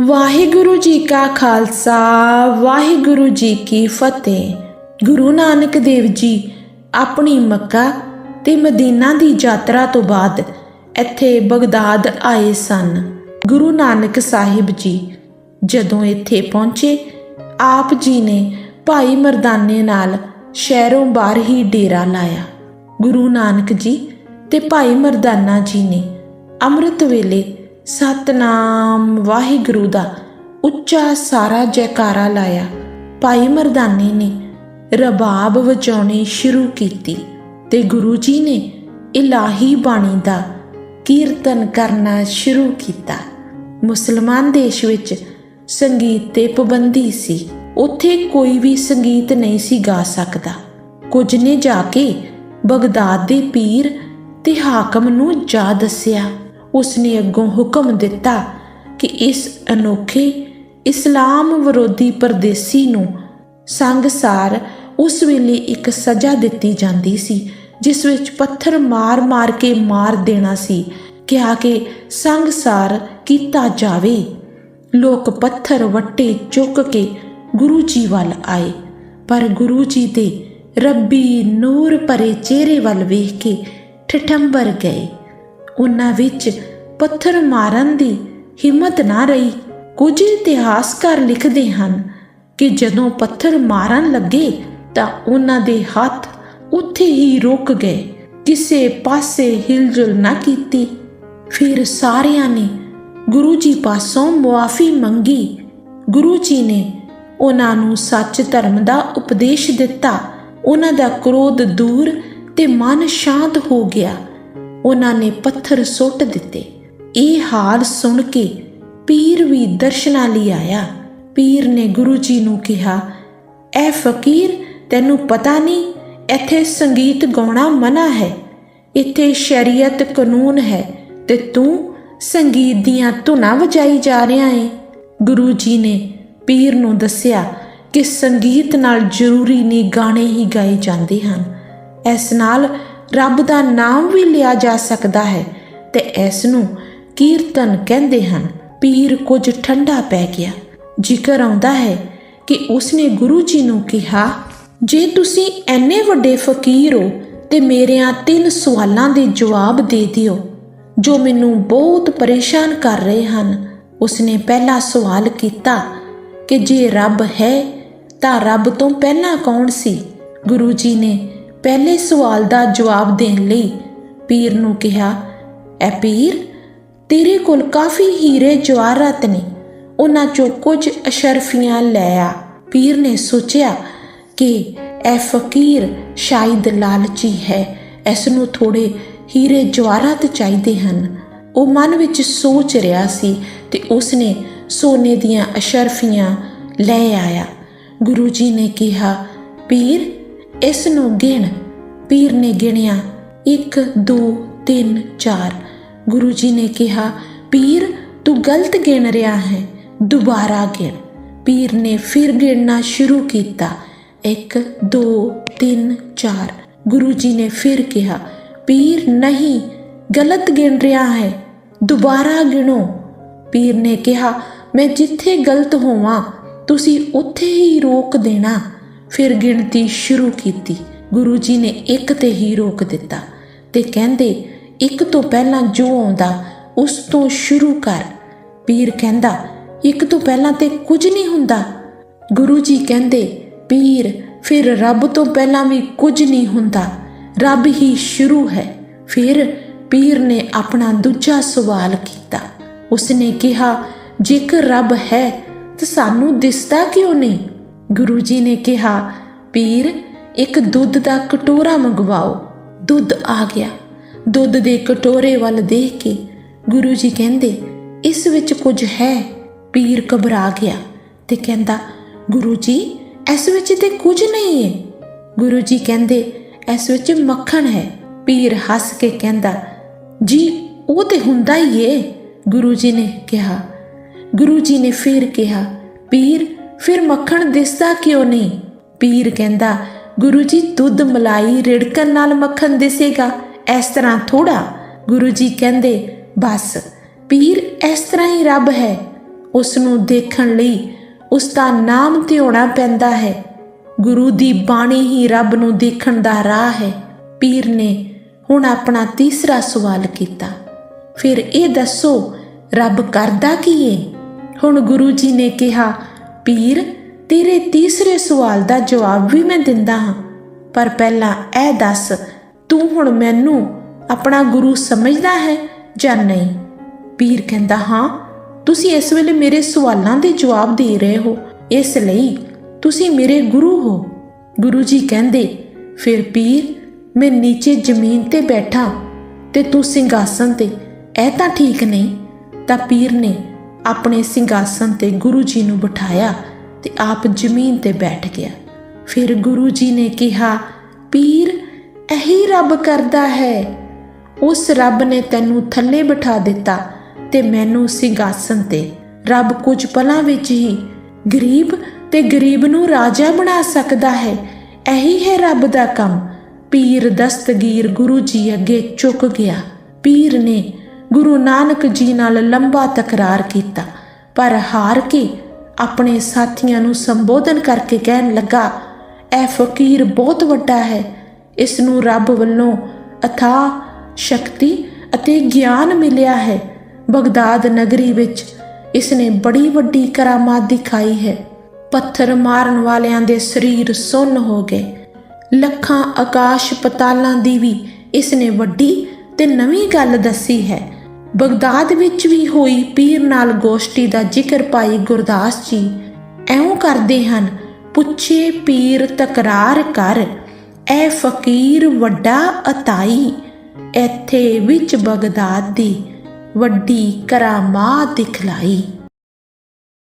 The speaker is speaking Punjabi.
ਵਾਹਿਗੁਰੂ ਜੀ ਕਾ ਖਾਲਸਾ, ਵਾਹਿਗੁਰੂ ਜੀ ਕੀ ਫਤਿਹ। ਗੁਰੂ ਨਾਨਕ ਦੇਵ ਜੀ, ਆਪਣੀ ਮੱਕਾ ਤੇ ਮਦੀਨਾ ਦੀ ਯਾਤਰਾ ਤੋਂ ਬਾਅਦ ਇੱਥੇ ਬਗਦਾਦ ਆਏ ਸਨ। ਗੁਰੂ ਨਾਨਕ ਸਾਹਿਬ ਜੀ, ਜਦੋਂ ਇੱਥੇ ਪਹੁੰਚੇ, ਆਪ ਜੀ ਨੇ ਭਾਈ ਮਰਦਾਨੇ ਨਾਲ ਸ਼ਹਿਰੋਂ ਬਾਹਰ ਹੀ ਡੇਰਾ ਲਾਇਆ। ਗੁਰੂ ਨਾਨਕ ਜੀ ਤੇ ਭਾਈ ਮਰਦਾਨਾ ਜੀ ਨੇ ਅੰਮ੍ਰਿਤ ਵੇਲੇ ਸਤਨਾਮ ਵਾਹਿਗੁਰੂ ਦਾ ਉੱਚਾ ਸਾਰਾ ਜੈਕਾਰਾ ਲਾਇਆ। ਭਾਈ ਮਰਦਾਨੇ ਨੇ ਰਬਾਬ ਵਜਾਉਣੀ ਸ਼ੁਰੂ ਕੀਤੀ ਤੇ ਗੁਰੂ ਜੀ ਨੇ ਇਲਾਹੀ ਬਾਣੀ ਦਾ ਕੀਰਤਨ ਕਰਨਾ ਸ਼ੁਰੂ ਕੀਤਾ। ਮੁਸਲਮਾਨ ਦੇਸ਼ ਵਿੱਚ ਸੰਗੀਤ ਤੇ ਪਾਬੰਦੀ ਸੀ। ਉੱਥੇ ਕੋਈ ਵੀ ਸੰਗੀਤ ਨਹੀਂ ਸੀ ਗਾ ਸਕਦਾ। ਕੁਝ ਨੇ ਜਾ ਕੇ ਬਗਦਾਦ ਦੇ ਪੀਰ ਤੇ ਹਾਕਮ ਨੂੰ ਜਾ ਦੱਸਿਆ। ਉਸਨੇ ਅੱਗੋਂ ਹੁਕਮ ਦਿੱਤਾ ਕਿ ਇਸ ਅਨੋਖੇ ਇਸਲਾਮ ਵਿਰੋਧੀ ਪਰਦੇਸੀ ਨੂੰ ਸੰਗਸਾਰ ਉਸ ਵੇਲੇ ਇੱਕ ਸਜ਼ਾ ਦਿੱਤੀ ਜਾਂਦੀ ਸੀ, ਜਿਸ ਵਿੱਚ ਪੱਥਰ ਮਾਰ-ਮਾਰ ਕੇ ਮਾਰ ਦੇਣਾ ਸੀ, ਕਿਹਾ ਕਿ ਸੰਗਸਾਰ ਕੀਤਾ ਜਾਵੇ। ਲੋਕ ਪੱਥਰ ਵੱਟੇ ਚੁੱਕ ਕੇ ਗੁਰੂ ਜੀ ਵੱਲ ਆਏ, ਪਰ ਗੁਰੂ ਜੀ ਦੇ ਰੱਬੀ ਨੂਰ ਭਰੇ ਚਿਹਰੇ ਵੱਲ ਵੇਖ ਕੇ ਠਠੰਬਰ ਗਏ। ਉਹਨਾਂ ਵਿੱਚ ਪੱਥਰ ਮਾਰਨ ਦੀ ਹਿੰਮਤ ਨਾ ਰਹੀ। ਕੁਝ ਇਤਿਹਾਸਕਾਰ ਲਿਖਦੇ ਹਨ ਕਿ ਜਦੋਂ ਪੱਥਰ ਮਾਰਨ ਲੱਗੇ ਤਾਂ ਉਹਨਾਂ ਦੇ ਹੱਥ ਉੱਥੇ ਹੀ ਰੁਕ ਗਏ। ਕਿਸੇ ਪਾਸੇ ਹਿਲਜੁਲ ਨਾ ਕੀਤੀ। ਫਿਰ ਸਾਰਿਆਂ ਨੇ ਗੁਰੂ ਜੀ ਪਾਸੋਂ ਮੁਆਫੀ ਮੰਗੀ। ਗੁਰੂ ਜੀ ਨੇ ਉਹਨਾਂ ਨੂੰ ਸੱਚ ਧਰਮ ਦਾ ਉਪਦੇਸ਼ ਦਿੱਤਾ। ਉਹਨਾਂ ਦਾ ਕ੍ਰੋਧ ਦੂਰ ਤੇ ਮਨ ਸ਼ਾਂਤ ਹੋ ਗਿਆ। ਉਹਨਾਂ ਨੇ ਪੱਥਰ ਸੁੱਟ ਦਿੱਤੇ। ਇਹ ਹਾਲ ਸੁਣ ਕੇ ਪੀਰ ਵੀ ਦਰਸ਼ਨਾਂ ਲਈ ਆਇਆ। ਪੀਰ ਨੇ ਗੁਰੂ ਜੀ ਨੂੰ ਕਿਹਾ, ਐ ਫਕੀਰ, ਤੈਨੂੰ ਪਤਾ ਨਹੀਂ, ਇੱਥੇ ਸੰਗੀਤ ਗਾਉਣਾ ਮਨਾ ਹੈ। ਇੱਥੇ ਸ਼ਰੀਅਤ ਕਾਨੂੰਨ ਹੈ ਤੇ ਤੂੰ ਸੰਗੀਤ ਦੀਆਂ ਧੁਨਾਂ ਵਜਾਈ ਜਾ ਰਿਹਾ ਏ। ਗੁਰੂ ਜੀ ਨੇ ਪੀਰ ਨੂੰ ਦੱਸਿਆ ਕਿ ਸੰਗੀਤ ਨਾਲ ਜ਼ਰੂਰੀ ਨਹੀਂ ਗਾਣੇ ਹੀ ਗਾਏ ਜਾਂਦੇ ਹਨ। ਇਸ ਨਾਲ ਰੱਬ ਦਾ ਨਾਮ ਵੀ ਲਿਆ ਜਾ ਸਕਦਾ ਹੈ ਤੇ ਇਸ ਨੂੰ ਕੀਰਤਨ ਕਹਿੰਦੇ ਹਨ, ਪੀਰ ਕੁਝ ਠੰਡਾ ਪੈ ਗਿਆ। ਜ਼ਿਕਰ ਆਉਂਦਾ ਹੈ ਕਿ ਉਸਨੇ ਗੁਰੂ ਜੀ ਨੂੰ ਕਿਹਾ, ਜੇ ਤੁਸੀਂ ਐਨੇ ਵੱਡੇ ਫਕੀਰ ਹੋ ਤੇ ਮੇਰਿਆਂ ਤਿੰਨ ਸਵਾਲਾਂ ਦੇ ਜਵਾਬ ਦੇ ਦਿਓ। ਜੋ ਮੈਨੂੰ ਬਹੁਤ ਪਰੇਸ਼ਾਨ ਕਰ ਰਹੇ ਹਨ। ਉਸਨੇ ਪਹਿਲਾ ਸਵਾਲ ਕੀਤਾ ਕਿ ਜੇ ਰੱਬ ਹੈ ਤਾਂ ਰੱਬ ਤੋਂ ਪਹਿਲਾਂ ਕੌਣ ਸੀ? ਗੁਰੂ ਜੀ ਨੇ ਪਹਿਲੇ ਸਵਾਲ ਦਾ ਜਵਾਬ ਦੇਣ ਲਈ ਪੀਰ ਨੂੰ ਕਿਹਾ, ਐ ਪੀਰ, ਤੇਰੇ ਕੋਲ ਕਾਫੀ ਹੀਰੇ ਜਵਾਹਰਤ ਨੇ, ਉਹਨਾਂ ਚੋਂ ਕੁਝ ਅਸ਼ਰਫੀਆਂ ਲੈ ਆ। ਪੀਰ ਨੇ ਸੋਚਿਆ ਕਿ ਇਹ ਫਕੀਰ ਸ਼ਾਇਦ ਲਾਲਚੀ ਹੈ, ਇਸ ਨੂੰ ਥੋੜੇ ਹੀਰੇ ਜਵਾਹਰਾਤ ਚਾਹੀਦੇ ਹਨ। ਉਹ ਮਨ ਵਿੱਚ ਸੋਚ ਰਿਹਾ ਸੀ ਤੇ ਉਸਨੇ ਸੋਨੇ ਦੀਆਂ ਅਸ਼ਰਫੀਆਂ ਲੈ ਆਇਆ। ਗੁਰੂ ਜੀ ਨੇ ਕਿਹਾ, ਪੀਰ ਇਸ ਨੂੰ ਗਿਣ, ਪੀਰ ਨੇ ਗਿਣਿਆ 1 2 3 4 ਗੁਰੂ ਜੀ ਨੇ ਕਿਹਾ, ਪੀਰ, ਤੂੰ ਗਲਤ ਗਿਣ ਰਿਹਾ ਹੈ, ਦੁਬਾਰਾ ਗਿਣ। ਪੀਰ ਨੇ ਫਿਰ ਗਿਣਨਾ ਸ਼ੁਰੂ ਕੀਤਾ 1 2 3 4 ਗੁਰੂ ਜੀ ਨੇ ਫਿਰ ਕਿਹਾ, ਪੀਰ ਨਹੀਂ, ਗਲਤ ਗਿਣ ਰਿਹਾ ਹੈ, ਦੁਬਾਰਾ ਗਿਣੋ। ਪੀਰ ਨੇ ਕਿਹਾ, ਮੈਂ ਜਿੱਥੇ ਗਲਤ ਹੋਵਾਂ, ਤੁਸੀਂ ਉੱਥੇ ਹੀ ਰੋਕ ਦੇਣਾ। ਫਿਰ ਗਿਣਤੀ ਸ਼ੁਰੂ ਕੀਤੀ। ਗੁਰੂ ਜੀ ਨੇ ਇੱਕ ਤੇ ਹੀ ਰੋਕ ਦਿੱਤਾ ਤੇ ਕਹਿੰਦੇ, ਇੱਕ ਤੋਂ ਪਹਿਲਾਂ ਜੋ ਆਉਂਦਾ, ਉਸ ਤੋਂ ਸ਼ੁਰੂ ਕਰ। ਪੀਰ ਕਹਿੰਦਾ, ਇੱਕ ਤੋਂ ਪਹਿਲਾਂ ਤੇ ਕੁਝ ਨਹੀਂ ਹੁੰਦਾ। ਗੁਰੂ ਜੀ ਕਹਿੰਦੇ, ਪੀਰ, ਫਿਰ ਰੱਬ ਤੋਂ ਪਹਿਲਾਂ ਵੀ ਕੁਝ ਨਹੀਂ ਹੁੰਦਾ। ਰੱਬ ਹੀ ਸ਼ੁਰੂ ਹੈ। ਫਿਰ ਪੀਰ ਨੇ ਆਪਣਾ ਦੂਜਾ ਸਵਾਲ ਕੀਤਾ। ਉਸਨੇ ਕਿਹਾ, ਜੇਕਰ ਰੱਬ ਹੈ, ਤਾਂ ਸਾਨੂੰ ਦਿਸਦਾ ਕਿਉਂ ਨਹੀਂ? ਗੁਰੂ ਜੀ ਨੇ ਕਿਹਾ, ਪੀਰ, ਇੱਕ ਦੁੱਧ ਦਾ ਕਟੋਰਾ ਮੰਗਵਾਓ। ਦੁੱਧ ਆ ਗਿਆ। ਦੁੱਧ ਦੇ ਕਟੋਰੇ ਵੱਲ ਦੇਖ ਕੇ ਗੁਰੂ ਜੀ ਕਹਿੰਦੇ, ਇਸ ਵਿੱਚ ਕੁਝ ਹੈ? ਪੀਰ ਘਬਰਾ ਗਿਆ ਤੇ ਕਹਿੰਦਾ, ਗੁਰੂ ਜੀ, ਇਸ ਵਿੱਚ ਤੇ ਕੁਝ ਨਹੀਂ ਹੈ। ਗੁਰੂ ਜੀ ਕਹਿੰਦੇ, ਇਸ ਵਿੱਚ ਮੱਖਣ ਹੈ। ਪੀਰ ਹੱਸ ਕੇ ਕਹਿੰਦਾ, ਜੀ, ਉਹ ਤੇ ਹੁੰਦਾ ਹੀ ਏ। ਗੁਰੂ ਜੀ ਨੇ ਕਿਹਾ। ਗੁਰੂ ਜੀ ਨੇ ਫਿਰ ਕਿਹਾ, ਪੀਰ ਫਿਰ ਮੱਖਣ ਦਿਸਦਾ ਕਿਉਂ ਨਹੀਂ? ਪੀਰ ਕਹਿੰਦਾ ਗੁਰੂ ਜੀ ਦੁੱਧ ਮਲਾਈ ਰਿੜਕਣ ਨਾਲ ਮੱਖਣ ਦਿਸੇਗਾ। ਇਸ ਤਰ੍ਹਾਂ ਥੋੜਾ ਗੁਰੂ ਜੀ ਕਹਿੰਦੇ, ਬਸ, ਪੀਰ ਇਸ ਤਰ੍ਹਾਂ ਹੀ ਰੱਬ ਹੈ। ਉਸ ਨੂੰ ਦੇਖਣ ਲਈ ਉਸ ਦਾ ਨਾਮ ਧਿਆਉਣਾ ਪੈਂਦਾ ਹੈ। ਗੁਰੂ ਦੀ ਬਾਣੀ ਹੀ ਰੱਬ ਨੂੰ ਦੇਖਣ ਦਾ ਰਾਹ ਹੈ। ਪੀਰ ਨੇ ਹੁਣ ਆਪਣਾ ਤੀਸਰਾ ਸਵਾਲ ਕੀਤਾ। ਫਿਰ ਇਹ ਦੱਸੋ, ਰੱਬ ਕਰਦਾ ਕੀ ਏ? ਹੁਣ ਗੁਰੂ ਜੀ ਨੇ ਕਿਹਾ ਪੀਰ, ਤੇਰੇ ਤੀਸਰੇ ਸਵਾਲ ਦਾ ਜਵਾਬ ਵੀ ਮੈਂ ਦਿੰਦਾ ਹਾਂ। ਪਰ ਪਹਿਲਾਂ ਇਹ ਦੱਸ, ਤੂੰ ਹੁਣ ਮੈਨੂੰ ਆਪਣਾ ਗੁਰੂ ਸਮਝਦਾ ਹੈ ਜਾਂ ਨਹੀਂ? ਪੀਰ ਕਹਿੰਦਾ, ਹਾਂ, ਤੁਸੀਂ ਇਸ ਵੇਲੇ ਮੇਰੇ ਸਵਾਲਾਂ ਦੇ ਜਵਾਬ ਦੇ ਰਹੇ ਹੋ। ਇਸ ਲਈ ਤੁਸੀਂ ਮੇਰੇ ਗੁਰੂ ਹੋ। ਗੁਰੂ ਜੀ ਕਹਿੰਦੇ, ਫਿਰ ਪੀਰ, ਮੈਂ ਨੀਚੇ ਜ਼ਮੀਨ ਤੇ ਬੈਠਾ ਤੇ ਤੂੰ ਸਿੰਘਾਸਨ ਤੇ, ਇਹ ਤਾਂ ਠੀਕ ਨਹੀਂ? ਤਾਂ ਪੀਰ ਨੇ ਆਪਣੇ ਸਿੰਘਾਸਨ ਤੇ ਗੁਰੂ ਜੀ ਨੂੰ ਬਿਠਾਇਆ ਤੇ ਆਪ ਜ਼ਮੀਨ ਤੇ ਬੈਠ ਗਿਆ। ਫਿਰ ਗੁਰੂ ਜੀ ਨੇ ਕਿਹਾ, ਪੀਰ, ਇਹੀ ਰੱਬ ਕਰਦਾ ਹੈ। ਉਸ ਰੱਬ ਨੇ ਤੈਨੂੰ ਥੱਲੇ ਬਿਠਾ ਦਿੱਤਾ ਤੇ ਮੈਨੂੰ ਸਿੰਘਾਸਨ ਤੇ। ਰੱਬ ਕੁਝ ਪਲਾਂ ਵਿੱਚ ਹੀ ਗਰੀਬ ਤੇ ਗਰੀਬ ਨੂੰ ਰਾਜਾ ਬਣਾ ਸਕਦਾ ਹੈ। ਇਹੀ ਹੈ ਰੱਬ ਦਾ ਕੰਮ। ਪੀਰ ਦਸਤਗੀਰ ਗੁਰੂ ਜੀ ਅੱਗੇ ਝੁਕ ਗਿਆ। ਪੀਰ ਨੇ ਗੁਰੂ ਨਾਨਕ ਜੀ ਨਾਲ ਲੰਬਾ ਤਕਰਾਰ ਕੀਤਾ, ਪਰ ਹਾਰ ਕੇ ਆਪਣੇ ਸਾਥੀਆਂ ਨੂੰ ਸੰਬੋਧਨ ਕਰਕੇ ਕਹਿਣ ਲੱਗਾ, ਇਹ ਫਕੀਰ ਬਹੁਤ ਵੱਡਾ ਹੈ। ਇਸ ਨੂੰ ਰੱਬ ਵੱਲੋਂ ਅਥਾਹ ਸ਼ਕਤੀ ਅਤੇ ਗਿਆਨ ਮਿਲਿਆ ਹੈ। ਬਗਦਾਦ ਨਗਰੀ ਵਿੱਚ ਇਸ ਨੇ ਬੜੀ ਵੱਡੀ ਕਰਾਮਾਤ ਦਿਖਾਈ ਹੈ। ਪੱਥਰ ਮਾਰਨ ਵਾਲਿਆਂ ਦੇ ਸਰੀਰ ਸੁੰਨ ਹੋ ਗਏ। ਲੱਖਾਂ ਆਕਾਸ਼ ਪਤਾਲਾਂ ਦੀ ਵੀ ਇਸ ਨੇ ਵੱਡੀ ਤੇ ਨਵੀਂ ਗੱਲ ਦੱਸੀ ਹੈ। ਬਗਦਾਦ ਵਿੱਚ ਵੀ ਹੋਈ ਪੀਰ ਨਾਲ ਗੋਸ਼ਟੀ ਦਾ ਜ਼ਿਕਰ ਪਾਈ ਗੁਰਦਾਸ ਜੀ ਐਉਂ ਕਰਦੇ ਹਨ, ਪੁੱਛੇ ਪੀਰ ਤਕਰਾਰ ਕਰ, ਐ ਫਕੀਰ ਵੱਡਾ ਅਤਾਈ ਇੱਥੇ ਵਿੱਚ ਬਗਦਾਦ ਦੀ ਵੱਡੀ ਕਰਾਮਾਤ ਦਿਖਲਾਈ।